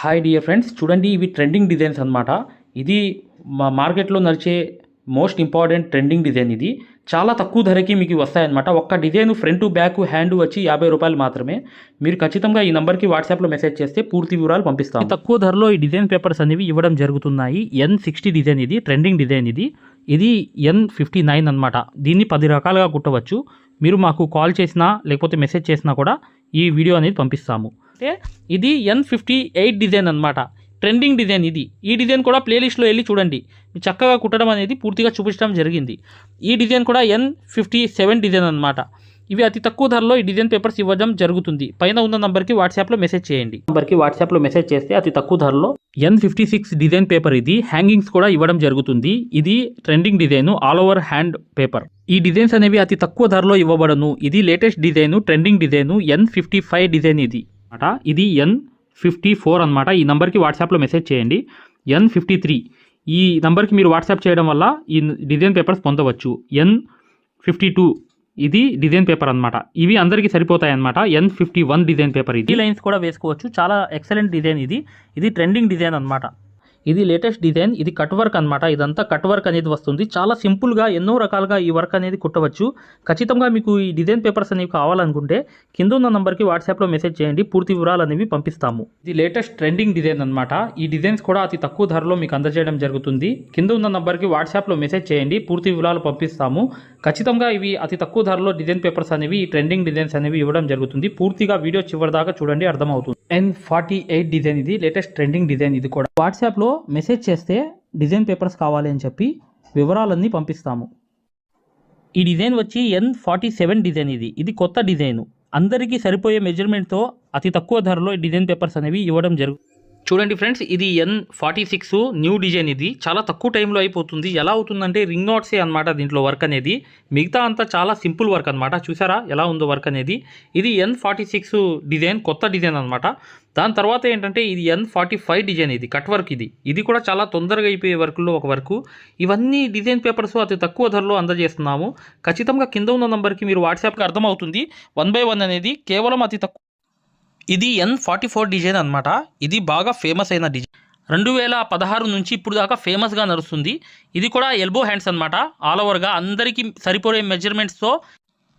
Hi dear friends చూడండి ఇవి trending designs అనమాట ఇది మా మార్కెట్లో నడిచే మోస్ట్ ఇంపార్టెంట్ ట్రెండింగ్ డిజైన్ ఇది. చాలా తక్కువ ధరకి మీకు వస్తాయన్నమాట. ఒక్క డిజైన్ ఫ్రంట్ బ్యాక్ హ్యాండ్ వచ్చి యాభై రూపాయలు మాత్రమే. మీరు ఖచ్చితంగా ఈ నెంబర్కి వాట్సాప్లో మెసేజ్ చేస్తే పూర్తి వివరాలు పంపిస్తాం. తక్కువ ధరలో ఈ డిజైన్ పేపర్స్ అనేవి ఇవ్వడం జరుగుతున్నాయి. ఎన్ సిక్స్టీ డిజైన్ ఇది ట్రెండింగ్ డిజైన్ ఇది. ఇది ఎన్ ఫిఫ్టీ నైన్ అనమాట దీన్ని పది రకాలుగా కుట్టవచ్చు. మీరు మాకు కాల్ చేసినా లేకపోతే మెసేజ్ చేసినా కూడా ఈ వీడియో అనేది పంపిస్తాము. అంటే ఇది ఎన్ ఫిఫ్టీ ఎయిట్ డిజైన్ అనమాట ట్రెండింగ్ డిజైన్ ఇది. ఈ డిజైన్ కూడా ప్లేలిస్ట్లో వెళ్ళి చూడండి. చక్కగా కుట్టడం అనేది పూర్తిగా చూపించడం జరిగింది. ఈ డిజైన్ కూడా ఎన్ ఫిఫ్టీ సెవెన్ డిజైన్ అనమాట ఇవి అతి తక్కువ ధరలో ఈ డిజైన్ పేపర్స్ ఇవ్వడం జరుగుతుంది. పైన ఉన్న నంబర్కి వాట్సాప్లో మెసేజ్ చేయండి. నంబర్కి వాట్సాప్లో మెసేజ్ చేస్తే అతి తక్కువ ధరలో N fifty six design paper ఇది. హ్యాంగింగ్స్ కూడా ఇవ్వడం జరుగుతుంది. ఇది trending design all over hand paper ఈ డిజైన్స్ అనేవి అతి తక్కువ ధరలో ఇవ్వబడను. ఇది latest design trending design N fifty five design ఇది. అనమాట ఇది ఎన్ ఫిఫ్టీ ఫోర్ అనమాట ఈ నెంబర్కి వాట్సాప్లో మెసేజ్ చేయండి. ఎన్ ఫిఫ్టీ త్రీ ఈ నెంబర్కి మీరు వాట్సాప్ చేయడం వల్ల ఈ డిజైన్ పేపర్స్ పొందవచ్చు. ఎన్ ఫిఫ్టీ టూ ఇది డిజైన్ పేపర్ అన్నమాట. ఇవి అందరికీ సరిపోతాయి అనమాట N fifty one design paper ఇది. లైన్స్ కూడా వేసుకోవచ్చు. చాలా ఎక్సలెంట్ డిజైన్ ఇది. ఇది ట్రెండింగ్ డిజైన్ అనమాట ఇది లేటెస్ట్ డిజైన్ ఇది కట్ వర్క్ అనమాట ఇదంతా కట్ వర్క్ అనేది వస్తుంది. చాలా సింపుల్గా ఎన్నో రకాలుగా ఈ వర్క్ అనేది కుట్టవచ్చు. ఖచ్చితంగా మీకు ఈ డిజైన్ పేపర్స్ అనేవి కావాలనుకుంటే కింద ఉన్న నంబర్కి వాట్సాప్లో మెసేజ్ చేయండి. పూర్తి వివరాలు అనేవి పంపిస్తాము. ఇది లేటెస్ట్ ట్రెండింగ్ డిజైన్ అనమాట ఈ డిజైన్స్ కూడా అతి తక్కువ ధరలో మీకు అందజేయడం జరుగుతుంది. కింద ఉన్న నంబర్కి వాట్సాప్లో మెసేజ్ చేయండి. పూర్తి వివరాలు పంపిస్తాము. ఖచ్చితంగా ఇవి అతి తక్కువ ధరలో డిజైన్ పేపర్స్ అనేవి ఈ ట్రెండింగ్ డిజైన్స్ అనేవి ఇవ్వడం జరుగుతుంది. పూర్తిగా వీడియో చివరి దాకా చూడండి అర్థమవుతుంది. ఎన్ ఫార్టీ ఎయిట్ డిజైన్ ఇది లేటెస్ట్ ట్రెండింగ్ డిజైన్ ఇది కూడా. వాట్సాప్లో మెసేజ్ చేస్తే డిజైన్ పేపర్స్ కావాలి అని చెప్పి వివరాలన్నీ పంపిస్తాము. ఈ డిజైన్ వచ్చి ఎన్ ఫార్టీ సెవెన్ డిజైన్ ఇది. ఇది కొత్త డిజైన్. అందరికీ సరిపోయే మెజర్మెంట్తో అతి తక్కువ ధరలో ఈ డిజైన్ పేపర్స్ అనేవి ఇవ్వడం జరుగు చూడండి ఫ్రెండ్స్ ఇది N forty six new design ఇది. చాలా తక్కువ టైంలో అయిపోతుంది. ఎలా అవుతుందంటే రింగ్ నాట్సే అనమాట దీంట్లో వర్క్ అనేది. మిగతా అంతా చాలా సింపుల్ వర్క్ అనమాట చూసారా? ఎలా ఉందో వర్క్ అనేది. ఇది ఎన్ ఫార్టీ సిక్స్ డిజైన్ కొత్త డిజైన్ అనమాట దాని తర్వాత ఏంటంటే ఇది ఎన్ ఫార్టీ ఫైవ్ డిజైన్ ఇది కట్ వర్క్ ఇది. ఇది కూడా చాలా తొందరగా అయిపోయే వర్క్లో ఒక వర్క్. ఇవన్నీ డిజైన్ పేపర్స్ అతి తక్కువ ధరలో అందజేస్తున్నాము. ఖచ్చితంగా కింద ఉన్న నంబర్కి మీరు వాట్సాప్కి అర్థమవుతుంది. వన్ బై వన్ అనేది కేవలం అతి తక్కువ ఇది ఎన్ ఫార్టీ ఫోర్ డిజైన్ అనమాట ఇది బాగా ఫేమస్ అయిన డిజైన్ రెండు వేల పదహారు నుంచి ఇప్పుడు దాకా ఫేమస్గా నడుస్తుంది. ఇది కూడా ఎల్బో హ్యాండ్స్ అనమాట ఆల్ ఓవర్గా అందరికీ సరిపోయే మెజర్మెంట్స్తో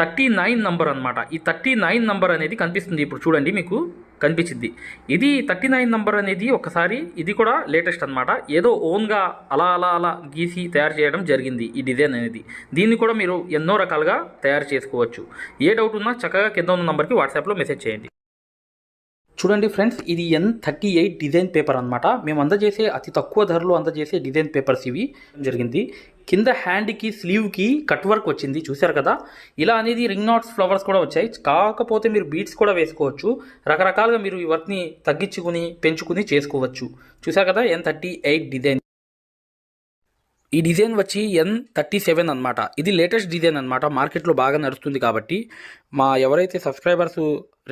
థర్టీ నైన్ నంబర్ అనమాట ఈ థర్టీ నైన్ నంబర్ అనేది కనిపిస్తుంది ఇప్పుడు చూడండి మీకు కనిపించింది. ఇది థర్టీ నైన్ నంబర్ అనేది ఒకసారి ఇది కూడా లేటెస్ట్ అనమాట ఏదో ఓన్గా అలా అలా అలా గీసి తయారు చేయడం జరిగింది ఈ డిజైన్ అనేది. దీన్ని కూడా మీరు ఎన్నో రకాలుగా తయారు చేసుకోవచ్చు. ఏ డౌట్ ఉన్నా చక్కగా కింద ఉన్న నంబర్కి వాట్సాప్లో మెసేజ్ చేయండి. చూడండి ఫ్రెండ్స్ ఇది N thirty eight design paper అనమాట మేము అందజేసే అతి తక్కువ ధరలో అందజేసే డిజైన్ పేపర్స్ ఇవి. జరిగింది. కింద హ్యాండ్కి స్లీవ్కి కట్ వర్క్ వచ్చింది చూశారు కదా? ఇలా అనేది రింగ్ నాట్స్ ఫ్లవర్స్ కూడా వచ్చాయి. కాకపోతే మీరు బీట్స్ కూడా వేసుకోవచ్చు. రకరకాలుగా మీరు ఈ వర్క్ని తగ్గించుకుని పెంచుకుని చేసుకోవచ్చు. చూశారు కదా ఎన్ థర్టీ ఎయిట్ డిజైన్. ఈ డిజైన్ వచ్చి ఎన్ థర్టీ సెవెన్ అనమాట ఇది లేటెస్ట్ డిజైన్ అనమాట మార్కెట్లో బాగా నడుస్తుంది కాబట్టి మా ఎవరైతే సబ్స్క్రైబర్స్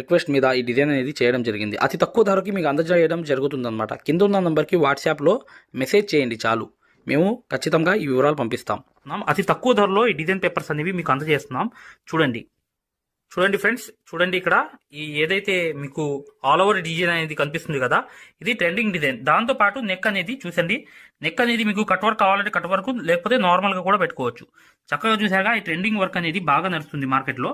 రిక్వెస్ట్ మీద ఈ డిజైన్ అనేది చేయడం జరిగింది. అతి తక్కువ ధరకి మీకు అందజేయడం జరుగుతుందన్నమాట. కింద ఉన్న నెంబర్కి వాట్సాప్లో మెసేజ్ చేయండి చాలు. మేము ఖచ్చితంగా ఈ వివరాలు పంపిస్తాం. అతి తక్కువ ధరలో ఈ డిజైన్ పేపర్స్ అనేవి మీకు అందజేస్తున్నాం. చూడండి. చూడండి ఫ్రెండ్స్ చూడండి ఇక్కడ ఈ ఏదైతే మీకు ఆల్ ఓవర్ డిజైన్ అనేది కనిపిస్తుంది కదా ఇది ట్రెండింగ్ డిజైన్ దాంతో పాటు నెక్ అనేది చూసండి. నెక్ అనేది మీకు కట్ వర్క్ కావాలంటే కట్ వర్క్ లేకపోతే నార్మల్గా కూడా పెట్టుకోవచ్చు. చక్కగా చూసాగా ఈ ట్రెండింగ్ వర్క్ అనేది బాగా నడుస్తుంది మార్కెట్లో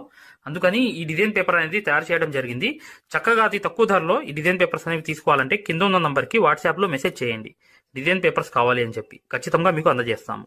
అందుకని ఈ డిజైన్ పేపర్ అనేది తయారు చేయడం జరిగింది. చక్కగా అతి తక్కువ ధరలో ఈ డిజైన్ పేపర్స్ అనేవి తీసుకోవాలంటే కింద ఉన్న నెంబర్కి వాట్సాప్లో మెసేజ్ చేయండి. డిజైన్ పేపర్స్ కావాలి అని చెప్పి. ఖచ్చితంగా మీకు అందజేస్తాము.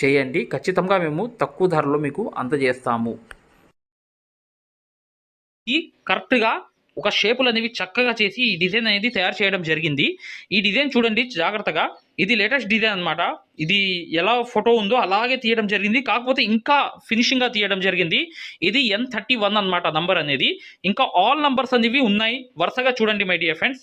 చేయండి. ఖచ్చితంగా మేము తక్కువ ధరలో మీకు అందజేస్తాము. ఈ కరెక్ట్గా ఒక షేపులు అనేవి చక్కగా చేసి ఈ డిజైన్ అనేది తయారు చేయడం జరిగింది. ఈ డిజైన్ చూడండి జాగ్రత్తగా. ఇది లేటెస్ట్ డిజైన్ అన్నమాట. ఇది ఎలా ఫోటో ఉందో అలాగే తీయడం జరిగింది. కాకపోతే ఇంకా ఫినిషింగ్గా తీయడం జరిగింది. ఇది ఎన్ థర్టీ వన్ అనమాట నంబర్ అనేది. ఇంకా ఆల్ నంబర్స్ అనేవి ఉన్నాయి. వరుసగా చూడండి మై డియర్ ఫ్రెండ్స్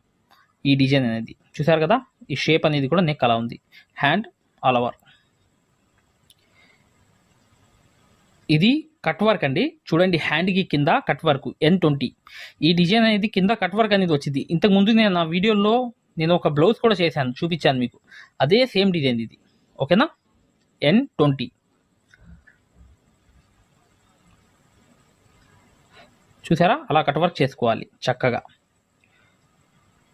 ఈ డిజైన్ అనేది. చూసారు కదా? ఈ షేప్ అనేది కూడా నెక్ అలా ఉంది. హ్యాండ్ ఆల్ ఓవర్ ఇది కట్ వర్క్ అండి. చూడండి హ్యాండ్కి కింద కట్ వర్క్ ఎన్ ట్వంటీ ఈ డిజైన్ అనేది కింద కట్ వర్క్ అనేది వచ్చింది. ఇంతకుముందు నేను నా వీడియోలో నేను ఒక బ్లౌజ్ కూడా చేశాను చూపించాను మీకు. అదే సేమ్ డిజైన్ ఇది. ఓకేనా ఎన్ ట్వంటీ చూసారా అలా కట్ వర్క్ చేసుకోవాలి చక్కగా.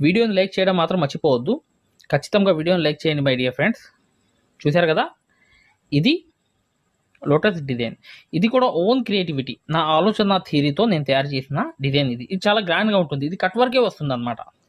వీడియోని లైక్ చేయడం మాత్రం మర్చిపోవద్దు. ఖచ్చితంగా వీడియోని లైక్ చేయండి మై డియర్ ఫ్రెండ్స్. చూశారు కదా? ఇది లోటస్ డిజైన్. ఇది కూడా ఓన్ క్రియేటివిటీ. నా ఆలోచన థియరీతో నేను తయారు చేసిన డిజైన్ ఇది. ఇది చాలా గ్రాండ్గా ఉంటుంది. ఇది కట్ వర్కే వస్తుంది అనమాట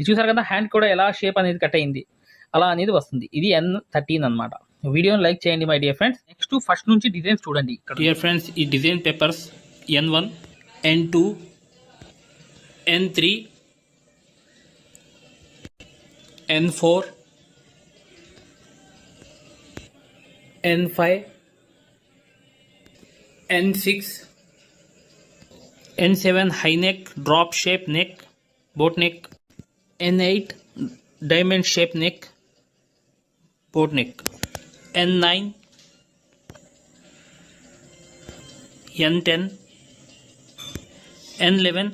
ఇది చూసారు కదా హ్యాండ్ కూడా ఎలా షేప్ అనేది కట్ అయింది. అలా అనేది వస్తుంది. ఇది ఎన్ థర్టీన్ అనమాట వీడియోని లైక్ చేయండి my dear friends next first నుంచి డిజైన్స్ చూడండి డియర్ ఫ్రెండ్స్ ఈ design papers N one N two N three N four N five N six N seven high neck drop shape neck boat neck N8 diamond shape neck, boat neck, N9, N10, N11,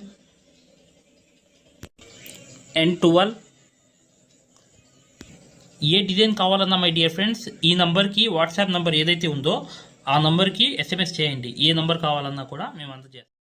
N12 ఏ design కావాలన్నా my dear friends ఈ నంబర్కి WhatsApp number ఏదైతే ఉందో ఆ నంబర్కి SMS చేయండి. ఏ number కావాలన్నా కూడా మేము అందజేస్తాం.